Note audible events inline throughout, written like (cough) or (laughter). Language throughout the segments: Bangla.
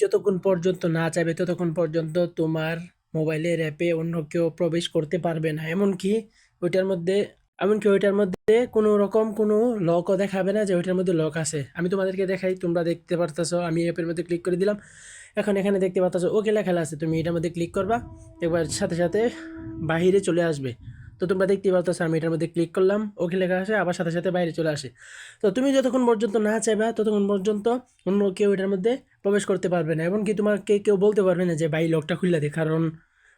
যতক্ষণ পর্যন্ত না চাইবে ততক্ষণ পর্যন্ত তোমার মোবাইলের অ্যাপে অন্য কেউ প্রবেশ করতে পারবে না। এমনকি ওইটার মধ্যে, এমনকি ওইটার মধ্যে কোনো রকম কোনো লকও দেখাবে না যে ওইটার মধ্যে লক আছে। আমি তোমাদেরকে দেখাই, তোমরা দেখতে পারতেছো, আমি অ্যাপের মধ্যে ক্লিক করে দিলাম। এখন এখানে দেখতে পারতেছো ওকে লেখা আছে, তুমি এটার মধ্যে ক্লিক করবা, একবার সাথে সাথে বাহিরে চলে আসবে। তো তোমরা দেখতে পারতেছো, আমি এটার মধ্যে ক্লিক করলাম, ওকে লেখা আসে আবার সাথে সাথে বাইরে চলে আসে। তো তুমি যতক্ষণ পর্যন্ত না চাইবা, ততক্ষণ পর্যন্ত অন্য কেউ এটার মধ্যে প্রবেশ করতে পারবে না। এমনকি তোমাকে কেউ বলতে পারবে না যে, ভাই লকটা খুললা দে। কারণ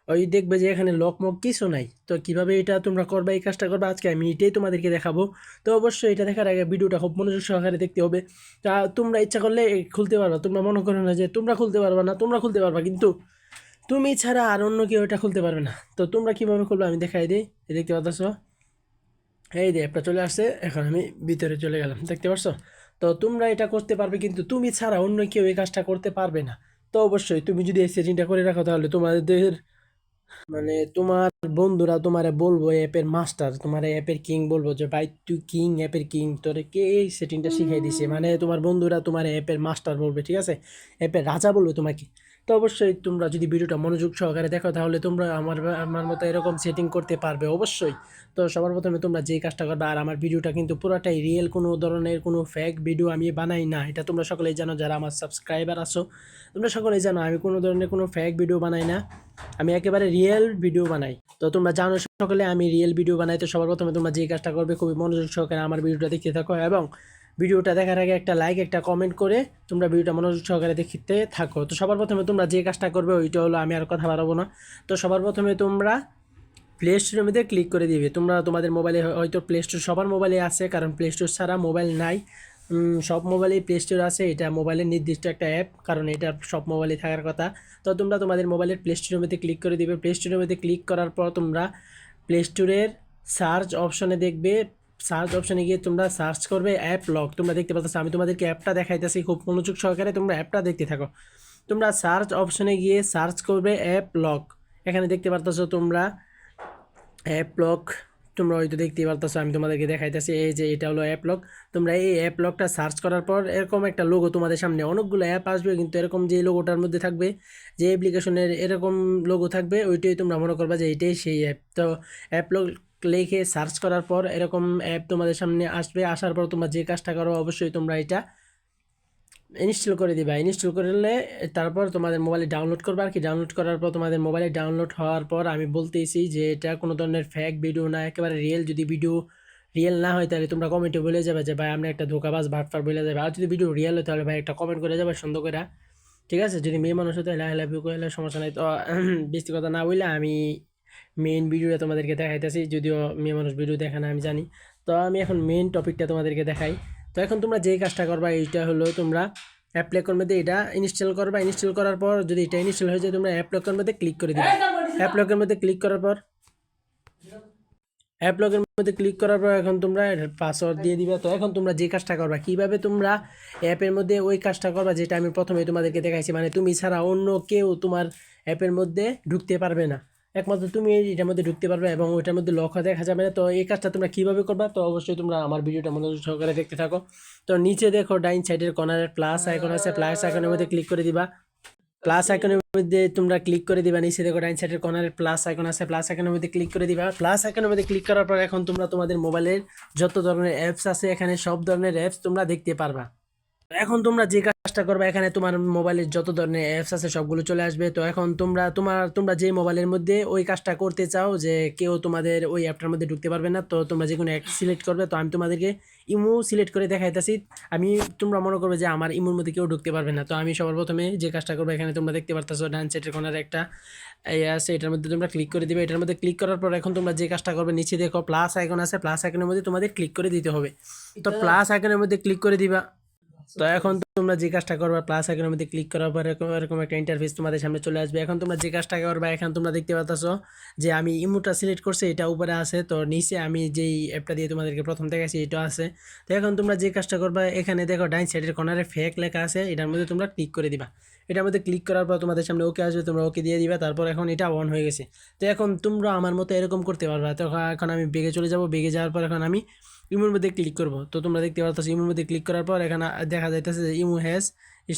ওই দেখবে যে, এখানে লক মক কিছু নাই। তো কীভাবে এটা তোমরা করবা, এই কাজটা করবা, আজকে আমি এটাই তোমাদেরকে দেখাবো। তো অবশ্যই এটা দেখার আগে ভিডিওটা খুব মনোযোগ সহকারে দেখতে হবে। তা তোমরা ইচ্ছা করলে খুলতে পারবা, তোমরা মনে করো না যে, তোমরা খুলতে পারবা না, তোমরা খুলতে পারবা। কিন্তু তুমি ছাড়া আর অন্য কেউ এটা খুলতে পারবে না। তো তোমরা কীভাবে খুলবে আমি দেখাই দিই। দেখতে পাচ্ছ এই যে অ্যাপটা চলে আসছে, এখন আমি ভিতরে চলে গেলাম, দেখতে পাচ্ছ তো তোমরা এটা করতে পারবে, কিন্তু তুমি ছাড়া অন্য কেউ এই কাজটা করতে পারবে না। তো অবশ্যই তুমি যদি এই সেটিংটা করে রাখো, তাহলে তোমাদের মানে তোমার বন্ধুরা তোমারে বলব অ্যাপের মাস্টার, তোমার অ্যাপের কিং বলব যে, ভাই, তুই কিং, অ্যাপের কিং, তোরে কে এই সেটিংটা শিখাই দিছে? মানে তোমার বন্ধুরা তোমার অ্যাপের মাস্টার বলবে, ঠিক আছে? অ্যাপের রাজা বলবে তোমাকে। তো অবশ্যই তোমরা যদি ভিডিওটা মনোযোগ সহকারে দেখো, তাহলে তোমরা আমার আমার মতো এরকম সেটিং করতে পারবে অবশ্যই। তো সবার প্রথমে তোমরা যেই কাজটা করবে, আর আমার ভিডিওটা কিন্তু পুরোটাই রিয়েল কোনো ধরনের কোনো ফেক ভিডিও আমি বানাই না। এটা তোমরা সকলেই জানো, যারা আমার সাবস্ক্রাইবার আছো, তোমরা সকলেই জানো, আমি কোনো ধরনের কোনো ফেক ভিডিও বানাই না। আমি একেবারে রিয়েল ভিডিও বানাই। তো তোমরা জানো সকলে, আমি রিয়েল ভিডিও বানাই। তো সবার প্রথমে তোমরা যে কাজটা করবে, খুবই মনোযোগ সহকারে আমার ভিডিওটা দেখতে থাকো এবং ভিডিওটা দেখার আগে একটা লাইক একটা কমেন্ট করে তোমরা ভিডিওটা মনোযোগ সহকারে দেখতে থাকো। তো সবার প্রথমে তোমরা যে কাজটা করবে ওইটা হলো আমি আর কথা বাড়াবো না। তো সবার প্রথমে তোমরা প্লে স্টোরের মধ্যে ক্লিক করে দিবে। তোমরা তোমাদের মোবাইলে হয়তো প্লে স্টোর সবার মোবাইলে আছে, কারণ প্লে স্টোর ছাড়া মোবাইল নাই। সব মোবাইলেই প্লে স্টোর আছে। এটা মোবাইলের নির্দিষ্ট একটা অ্যাপ কারণ এটা সব মোবাইলে থাকার কথা। তো তোমরা তোমাদের মোবাইলের প্লে স্টোরের মধ্যে ক্লিক করে দিবে। প্লে স্টোরের মধ্যে ক্লিক করার পর তোমরা প্লে স্টোরের সার্চ অপশনে দেখবে। সার্চ অপশনে গিয়ে তোমরা সার্চ করবে অ্যাপ লক তোমরা দেখতে পাচ্ছ আমি তোমাদেরকে অ্যাপটা দেখাইতেছি, খুব মনোযোগ সহকারে তোমরা অ্যাপটা দেখতে থাকো। তোমরা সার্চ অপশনে গিয়ে সার্চ করবে অ্যাপ লক এখানে দেখতে পারতেছো তোমরা অ্যাপ লক তোমরা হয়তো দেখতে পারতেছো, আমি তোমাদেরকে দেখাইতেছি, এই যে এটা হলো অ্যাপ লক তোমরা এই অ্যাপ লকটা সার্চ করার পর এরকম একটা লোগো তোমাদের সামনে, অনেকগুলো অ্যাপ আসবে, কিন্তু এরকম যে লোগোটার মধ্যে থাকবে, যে অ্যাপ্লিকেশনের এরকম লোগো থাকবে, ওইটাই তোমরা মনে করবা যে এটাই সেই অ্যাপ তো অ্যাপ লক লিখে সার্চ করার পর এরকম অ্যাপ তোমাদের সামনে আসবে, আসার পর তোমরা যে কাজটা করো অবশ্যই তোমরা এটা ইনস্টল করে দিবা। ইনস্টল করলে তারপর তোমাদের মোবাইলে ডাউনলোড করবে আর কি। ডাউনলোড করার পর তোমাদের মোবাইলে ডাউনলোড হওয়ার পর আমি বলতেছি যে এটা কোনো ধরনের ফ্যাক ভিডিও না, একেবারে রিয়েল যদি ভিডিও রিয়েল না হয় তাহলে তোমরা কমেন্টে বলে যাবে যে, ভাই, আমরা একটা ধোকাবাজ ভাটফার বলে যাবে। আর যদি ভিডিও রিয়েল হয় তাহলে ভাই, একটা কমেন্ট করে যাবে সুন্দর করে ঠিক আছে? যদি মেয়ে মানুষ হতো লাহ লাভ করলে সমস্যা নাই। তো, (clears throat) বেশি কথা না বললে আমি মেইন ভিডিওটা তোমাদেরকে দেখাইতেছি যদিও মেয়ে মানুষ ভিডিও দেখে না আমি জানি। তো আমি এখন মেইন টপিকটা তোমাদেরকে দেখাই। তো এখন তোমরা যেই কাজটা করবা এইটা হলো তোমরা অ্যাপ লেকর মধ্যে এটা ইনস্টল করবা। ইনস্টল করার পর যদি এটা ইনস্টল হয়ে যায় তোমরা অ্যাপ লকের মধ্যে ক্লিক করে দিবে। অ্যাপ লকের মধ্যে ক্লিক করার পর অ্যাপ লকের মধ্যে ক্লিক করার পর এখন তোমরা পাসওয়ার্ড দিয়ে দিবে। তো এখন তোমরা যে কাজটা করবা কীভাবে তোমরা অ্যাপের মধ্যে ওই কাজটা করবা যেটা আমি প্রথমে তোমাদেরকে দেখাইছি। মানে তুমি ছাড়া অন্য কেউ তোমার অ্যাপের মধ্যে ঢুকতে পারবে না। একমাত্র তুমি এটার মধ্যে ঢুকতে পারবে এবং ওইটার মধ্যে লক্ষ্য দেখা যাবে না। তো এই কাজটা তোমরা কীভাবে করবা? তো অবশ্যই তোমরা আমার ভিডিওটা মনোযোগ সহকারে দেখতে থাকো। তো নিচে দেখো ডাইন সাইডের কর্নারে প্লাস আইকন আছে। প্লাস আইকনের মধ্যে ক্লিক করে দিবা। প্লাস আইকনের মধ্যে তোমরা ক্লিক করে দিবা। নিচে দেখো ডাইন সাইডের কর্নারে প্লাস আইকন আছে। প্লাস আইকনের মধ্যে ক্লিক করে দিবা। প্লাস আইকনের মধ্যে ক্লিক করার পর এখন তোমরা তোমাদের মোবাইলের যত ধরনের অ্যাপস আছে, এখানে সব ধরনের অ্যাপস তোমরা দেখতে পারবা। এখন তোমরা যে কাজটা করবে এখানে তোমার মোবাইলের যত ধরনের অ্যাপস আছে সবগুলো চলে আসবে। তো এখন তোমরা তোমার তোমরা যে মোবাইলের মধ্যে ওই কাজটা করতে চাও যে কেউ তোমাদের ওই অ্যাপটার মধ্যে ঢুকতে পারবে না তো তোমরা যে কোনো অ্যাপ সিলেক্ট করবে। তো আমি তোমাদেরকে ইমো সিলেক্ট করে দেখাইতেছি। আমি তোমরা মনে করবে যে আমার ইমোর মধ্যে কেউ ঢুকতে পারবে না। তো আমি সবার প্রথমে যে কাজটা করব এখানে তোমরা দেখতে পারতেছো ডান সাইডের কোনার একটা আছে এটার মধ্যে তোমরা ক্লিক করে দিবে। এটার মধ্যে ক্লিক করার পর এখন তোমরা যে কাজটা করবে নিচে দেখো প্লাস আইকন আছে প্লাস আইকনের মধ্যে তোমাদের ক্লিক করে দিতে হবে। তো প্লাস আইকনের মধ্যে ক্লিক করে দিবা। তো এখন তোমরা যে কাজটা করবা প্লাস আইকনের মধ্যে ক্লিক করার পর এরকম এরকম একটা ইন্টারফেস তোমাদের সামনে চলে আসবে। এখন তোমরা যে কাজটা করবা, এখন তোমরা দেখতে পাচ্ছ যে আমি ইমোটা সিলেক্ট করছি, এটা উপরে আছে। তো নিচে আমি যেই অ্যাপটা দিয়ে তোমাদেরকে প্রথম দেখাচ্ছি এটা আছে। তো এখন তোমরা যে কাজটা করবা, এখানে দেখো ডাইন সাইডের কর্নারে ফেক লেখা আছে, এটার মধ্যে তোমরা ক্লিক করে দিবা। এটার মধ্যে ক্লিক করার পর তোমাদের সামনে ওকে আসবে, তোমরা ওকে দিয়ে দিবা, তারপর এখন এটা অন হয়ে গেছে। তো এখন তোমরা আমার মতো এরকম করতে পারবা। তো এখন আমি বেগে চলে যাব, বেগে যাওয়ার পর এখন আমি ইমোর মধ্যে ক্লিক করব। তো তোমরা দেখতে পারতেছো, ইমোর মধ্যে ক্লিক করার পর এখানে দেখা যাইতেছে যে ইমো হ্যাজ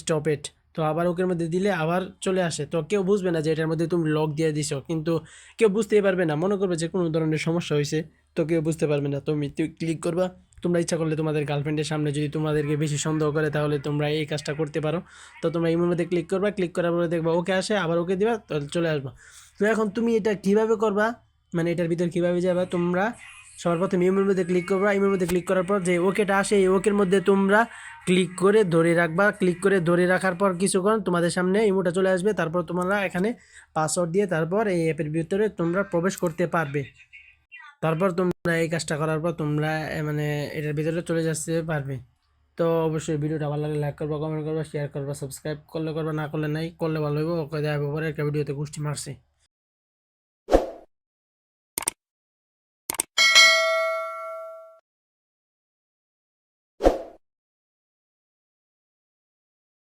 স্টপেড তো তো আবার ওকের মধ্যে দিলে আবার চলে আসে। তো কেউ বুঝবে না যে এটার মধ্যে তুমি লক দিয়ে দিছো, কিন্তু কেউ বুঝতেই পারবে না। মনে করবে যে কোনো ধরনের সমস্যা হয়েছে তো কেউ বুঝতে পারবে না। তুমি ক্লিক করবা। তোমরা ইচ্ছা করলে তোমাদের গার্লফ্রেন্ডের সামনে যদি তোমাদেরকে বেশি সন্দেহ করে, তাহলে তোমরা এই কাজটা করতে পারো। তো তোমরা ইমোর মধ্যে ক্লিক করবা। ক্লিক করার পরে দেখবা ওকে আসে, আবার ওকে দিবা, তাহলে চলে আসবা। তো এখন তুমি এটা কীভাবে করবা? মানে এটার ভিতর কীভাবে যাবা? তোমরা সবার প্রথমে ইমের মধ্যে ক্লিক করবা। ইমের মধ্যে ক্লিক করার পর যে ওকেটা আসে, এই ওকের মধ্যে তোমরা ক্লিক করে ধরে রাখবা। ক্লিক করে ধরে রাখার পর কিছুক্ষণ তোমাদের সামনে ইমোটা চলে আসবে। তারপর তোমরা এখানে পাসওয়ার্ড দিয়ে তারপর এই অ্যাপের ভিতরে তোমরা প্রবেশ করতে পারবে। তারপর তোমরা এই কাজটা করার পর তোমরা মানে এটার ভিতরে চলে যাচ্ছে পারবে। তো অবশ্যই ভিডিওটা ভালো লাগলে লাইক করবা কমেন্ট করবা শেয়ার করবা সাবস্ক্রাইব করলে করবা, না করলে নাই, করলে ভালো হইব। ওকে পরে একটা ভিডিওতে, গোষ্ঠী মারছে।